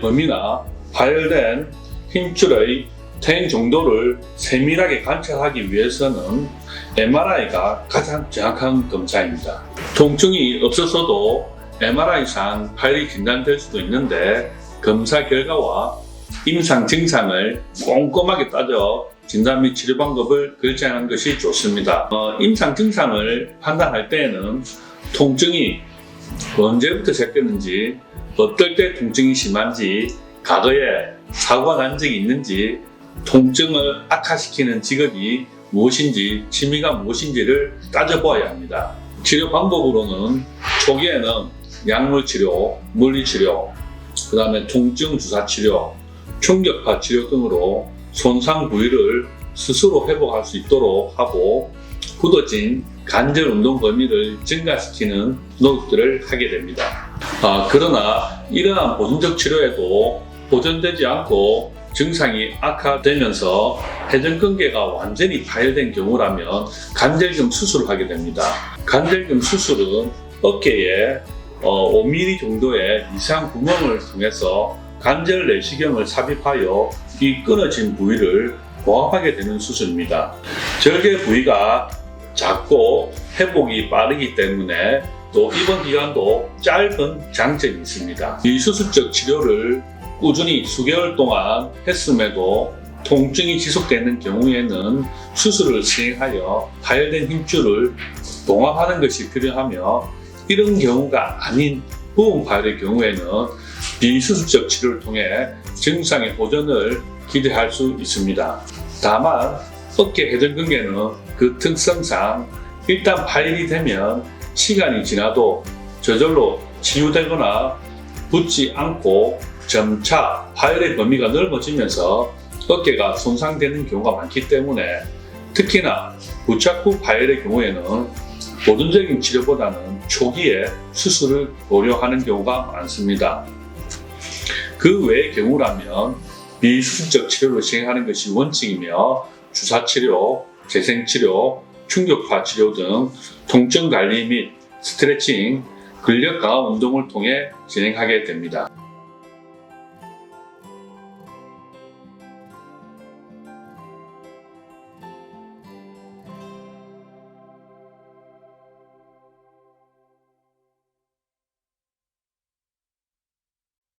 범위나 파열된 힘줄의 퇴행 정도를 세밀하게 관찰하기 위해서는 MRI가 가장 정확한 검사입니다. 통증이 없었어도 MRI상 파열이 진단될 수도 있는데 검사 결과와 임상 증상을 꼼꼼하게 따져 진단 및 치료 방법을 결정하는 것이 좋습니다. 어, 임상 증상을 판단할 때에는 통증이 언제부터 시작됐는지, 어떨 때 통증이 심한지, 과거에 사고가 난 적이 있는지, 통증을 악화시키는 직업이 무엇인지, 취미가 무엇인지를 따져보아야 합니다. 치료 방법으로는 초기에는 약물 치료, 물리 치료, 그 다음에 통증 주사 치료, 충격파 치료 등으로 손상 부위를 스스로 회복할 수 있도록 하고 굳어진 관절 운동 범위를 증가시키는 노력들을 하게 됩니다. 아, 그러나 이러한 보존적 치료에도 보존되지 않고 증상이 악화되면서 회전근개가 완전히 파열된 경우라면 관절경 수술을 하게 됩니다. 관절경 수술은 어깨에 어, 5mm 정도의 이상 구멍을 통해서 관절 내시경을 삽입하여 이 끊어진 부위를 보합하게 되는 수술입니다. 절개 부위가 작고 회복이 빠르기 때문에 또 입원 기간도 짧은 장점이 있습니다. 이 수술적 치료를 꾸준히 수개월 동안 했음에도 통증이 지속되는 경우에는 수술을 시행하여 파열된 힘줄을 봉합하는 것이 필요하며 이런 경우가 아닌 부분 파열의 경우에는 비수술적 치료를 통해 증상의 보전을 기대할 수 있습니다. 다만 어깨 회전근개는 그 특성상 일단 파열이 되면 시간이 지나도 저절로 치유되거나 붙지 않고 점차 파열의 범위가 넓어지면서 어깨가 손상되는 경우가 많기 때문에 특히나 부착 후 파열의 경우에는 보존적인 치료보다는 초기에 수술을 고려하는 경우가 많습니다. 그 외의 경우라면 비수술적 치료를 시행하는 것이 원칙이며 주사 치료, 재생 치료, 충격파 치료 등 통증 관리 및 스트레칭, 근력 강화 운동을 통해 진행하게 됩니다.